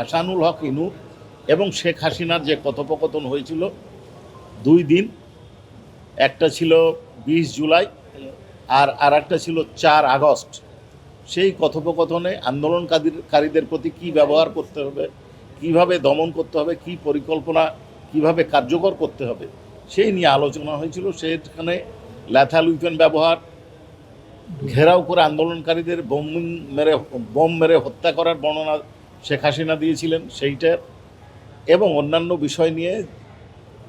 হাসানুল হক ইনু এবং শেখ হাসিনার যে কথোপকথন হয়েছিল দুই দিন, একটা ছিল বিশ জুলাই আর আর একটা ছিল চার আগস্ট। সেই কথোপকথনে আন্দোলনকারীদের প্রতি কি ব্যবহার করতে হবে, কীভাবে দমন করতে হবে, কি পরিকল্পনা, কীভাবে কার্যকর করতে হবে, সেই নিয়ে আলোচনা হয়েছিল। সেখানে ল্যাথাল উইপেন ব্যবহার, ঘেরাও করে আন্দোলনকারীদের বোম মেরে বোম মেরে হত্যা করার বর্ণনা শেখ হাসিনা দিয়েছিলেন সেইটার এবং অন্যান্য বিষয় নিয়ে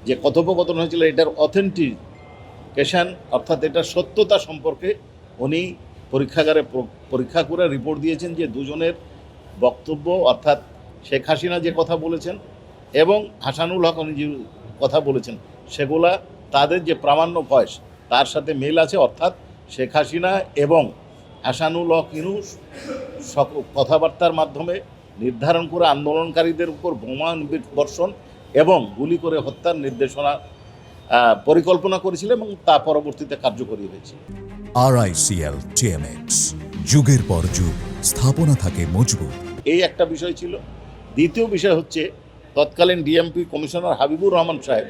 যে কথোপকথন হয়েছিল, এটার অথেন্টিকেশন অর্থাৎ এটার সত্যতা সম্পর্কে উনি পরীক্ষাগারে পরীক্ষা করে রিপোর্ট দিয়েছেন যে দুজনের বক্তব্য, অর্থাৎ শেখ হাসিনা যে কথা বলেছেন এবং হাসানুল হক উনি যে কথা বলেছেন, সেগুলা তাদের যে প্রামাণ্য বয়স, তার সাথে মেল আছে, অর্থাৎ শেখ হাসিনা এবং হাসানুল হক সক- কথাবার্তার মাধ্যমে নির্ধারণ করে আন্দোলনকারীদের উপর বোমা বর্ষণ এবং গুলি করে হত্যার নির্দেশনা পরিকল্পনা করেছিল এবং তা পরবর্তীতে কার্যকরী হয়েছে। আরআইসিএল টিএমএক্স যুগের পর যুগ স্থাপনা থাকে মজবুত। এই একটা বিষয় ছিল। দ্বিতীয় বিষয় হচ্ছে তৎকালীন ডিএমপি কমিশনার হাবিবুর রহমান সাহেব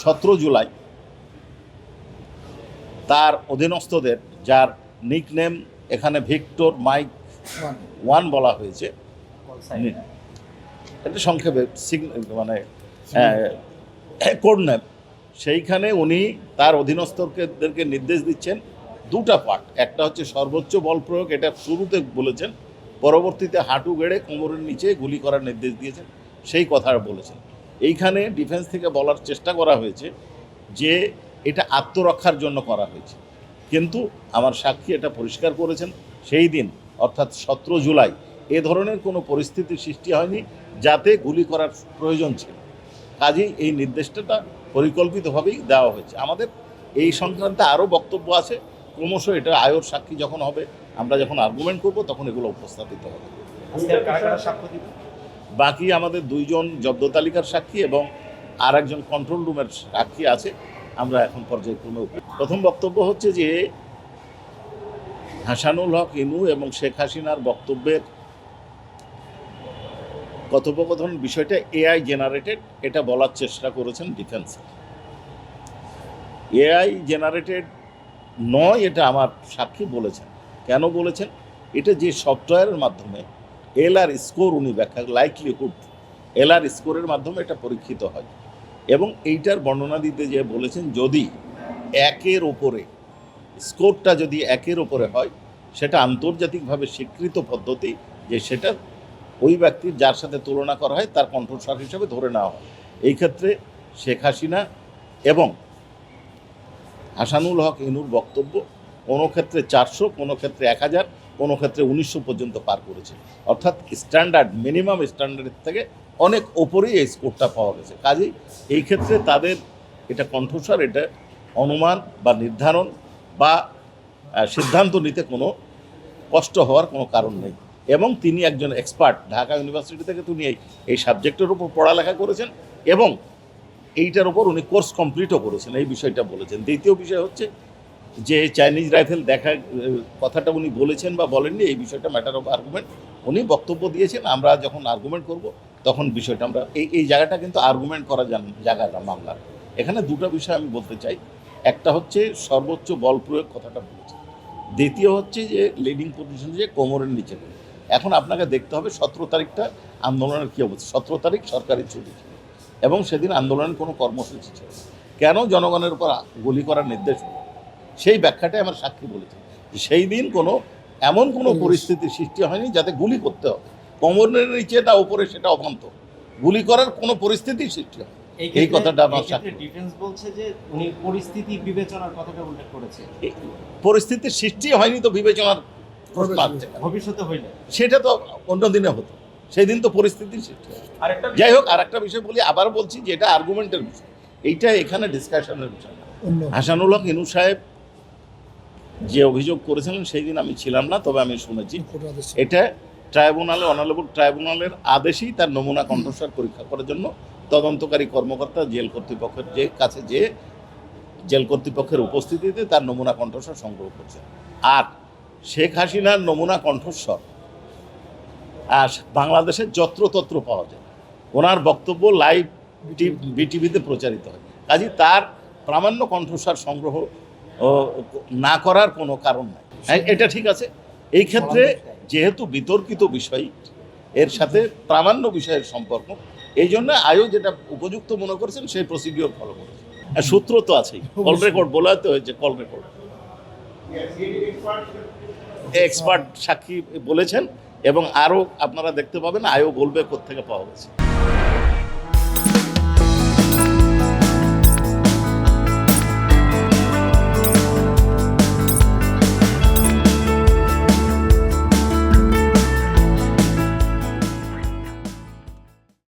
সতেরো জুলাই তার অধীনস্থদের যার নিকনেম এখানে ভিক্টর মাইক ওয়ান বলা হয়েছে এটা সংক্ষেপে সিগন- মানে কোড সেইখানে উনি তার অধীনস্থদেরকে নির্দেশ দিচ্ছেন দুটা পার্ট একটা হচ্ছে সর্বোচ্চ বল প্রয়োগ এটা শুরুতে বলেছেন। পরবর্তীতে হাঁটু গেড়ে কোমরের নিচে গুলি করার নির্দেশ দিয়েছেন। সেই কথা বলেছেন। এইখানে ডিফেন্স থেকে বলার চেষ্টা করা হয়েছে যে এটা আত্মরক্ষার জন্য করা হয়েছে। কিন্তু আমার সাক্ষী এটা পরিষ্কার করেছেন। সেই দিন অর্থাৎ সতেরো জুলাই এ ধরনের কোনো পরিস্থিতির সৃষ্টি হয়নি যাতে গুলি করার প্রয়োজন ছিল। কাজেই এই নির্দেশটা পরিকল্পিতভাবেই দেওয়া হয়েছে। আমাদের এই সংক্রান্তে আরও বক্তব্য আছে। ক্রমশ এটা আয়র সাক্ষী যখন হবে আমরা যখন আর্গুমেন্ট করব তখন এগুলো উপস্থাপিত হবে। বাকি আমাদের দুইজন জব্দ তালিকার সাক্ষী এবং আর একজন কন্ট্রোল রুমের সাক্ষী আছে। আমরা এখন পর্যায়ক্রমে প্রথম বক্তব্য হচ্ছে যে হাসানুল হক ইনু এবং শেখ হাসিনার বক্তব্যের কথোপকথন বিষয়টা এআই জেনারেটেড এটা বলার চেষ্টা করেছেন ডিফেন্স এআই জেনারেটেড নয়, এটা আমার সাক্ষী বলেছেন। কেন বলেছেন? এটা যে সফটওয়্যারের মাধ্যমে এল আর স্কোর উনি ব্যাখ্যা লাইকলিহুড এল আর স্কোরের মাধ্যমে এটা পরীক্ষিত হয়। এবং এইটার বর্ণনা দিতে যে বলেছেন, যদি একের ওপরে স্কোরটা যদি একের ওপরে হয়, সেটা আন্তর্জাতিকভাবে স্বীকৃত পদ্ধতি যে সেটা ওই ব্যক্তির যার সাথে তুলনা করা হয় তার কণ্ঠস্বর হিসেবে ধরে নেওয়া হয়। এই ক্ষেত্রে শেখ হাসিনা এবং হাসানুল হক ইনুর বক্তব্য কোনো ক্ষেত্রে চারশো, কোনো ক্ষেত্রে এক হাজার, কোনো ক্ষেত্রে উনিশশো পর্যন্ত পার করেছে অর্থাৎ স্ট্যান্ডার্ড মিনিমাম স্ট্যান্ডার্ডের থেকে অনেক ওপরেই এই স্কোরটা পাওয়া গেছে। কাজেই এই ক্ষেত্রে তাদের এটা কণ্ঠস্বর, এটা অনুমান বা নির্ধারণ বা সিদ্ধান্ত নিতে কোনো কষ্ট হওয়ার কোনো কারণ নেই। এবং তিনি একজন এক্সপার্ট ঢাকা ইউনিভার্সিটি থেকে তিনি এই সাবজেক্টের উপর পড়ালেখা করেছেন এবং এইটার উপর উনি কোর্স কমপ্লিটও করেছেন। এই বিষয়টা বলেছেন। দ্বিতীয় বিষয় হচ্ছে যে চাইনিজ রাইফেল দেখা, কথাটা উনি বলেছেন বা বলেননি, এই বিষয়টা ম্যাটার অফ আর্গুমেন্ট উনি বক্তব্য দিয়েছেন। আমরা যখন আর্গুমেন্ট করব, তখন বিষয়টা আমরা, এই এই জায়গাটা কিন্তু আর্গুমেন্ট করা জায়গাটা মামলার এখানে দুটো বিষয় আমি বলতে চাই। একটা হচ্ছে সর্বোচ্চ বল প্রয়োগ কথাটা বলেছে দ্বিতীয় হচ্ছে যে লিডিং পজিশন যে কোমরের নিচে। এখন আপনাকে দেখতে হবে সতেরো তারিখটা আন্দোলনের কী অবস্থা। সতেরো তারিখ সরকারি ছুটি ছিল এবং সেদিন আন্দোলনের কোনো কর্মসূচি ছিল কেন জনগণের উপর গুলি করার নির্দেশ হলো? সেই ব্যাখ্যাটাই আমার সাক্ষী বলেছে যে সেই দিন কোনো এমন কোনো পরিস্থিতির সৃষ্টি হয়নি যাতে গুলি করতে হবে। কোমরের নিচে না উপরে সেটা অবান্ত গুলি করার কোনো পরিস্থিতির সৃষ্টি হয় এই কথাটা আমার সাক্ষী। ডিফেন্স বলছে যে উনি পরিস্থিতি বিবেচনার কথাটা উল্লেখ করেছে পরিস্থিতির সৃষ্টি হয়নি তো বিবেচনার? ভবিষ্যতে হইলে সেটা তো অন্য দিনে হতো। সেই দিন তো পরিস্থিতি যাই হোক আর একটা বিষয় বলি আবার বলছি যে এটা আর্গুমেন্টের বিষয়। এইটা এখানে ডিসকাশনের বিষয় হাসানুল হক ইনু সাহেব যে অভিযোগ করেছিলেন সেই দিন আমি ছিলাম না তবে আমি শুনেছি। এটা ট্রাইব্যুনালে অনালেবল ট্রাইব্যুনালের আদেশেই তার নমুনা কণ্ঠস্বর পরীক্ষা করার জন্য তদন্তকারী কর্মকর্তা জেল কর্তৃপক্ষের যে কাছে যে জেল কর্তৃপক্ষের উপস্থিতিতে তার নমুনা কণ্ঠস্বর সংগ্রহ করছে। আর শেখ হাসিনার নমুনা কণ্ঠস্বর। আর বাংলাদেশে যত্রতত্র পাওয়া যায়। ওনার বক্তব্য লাইভ বিটিভিতে প্রচারিত হয়। কাজে তার প্রামাণ্য কণ্ঠস্বর সংগ্রহ না করার কোনো কারণ নাই। হ্যাঁ এটা ঠিক আছে। এই ক্ষেত্রে যেহেতু বিতর্কিত বিষয়, এর সাথে প্রামাণ্য বিষয়ের সম্পর্ক, এই জন্য আয়ও যেটা উপযুক্ত মনে করেছেন, সেই প্রসিডিওর ফলো করেছে সূত্র তো আছেই। কল রেকর্ড বলাতে হয়েছে কল রেকর্ড এক্সপার্ট সাক্ষী বলেছেন এবং আরও আপনারা দেখতে পাবেন আয়ও বলবে কোথেকে পাওয়া গেছে।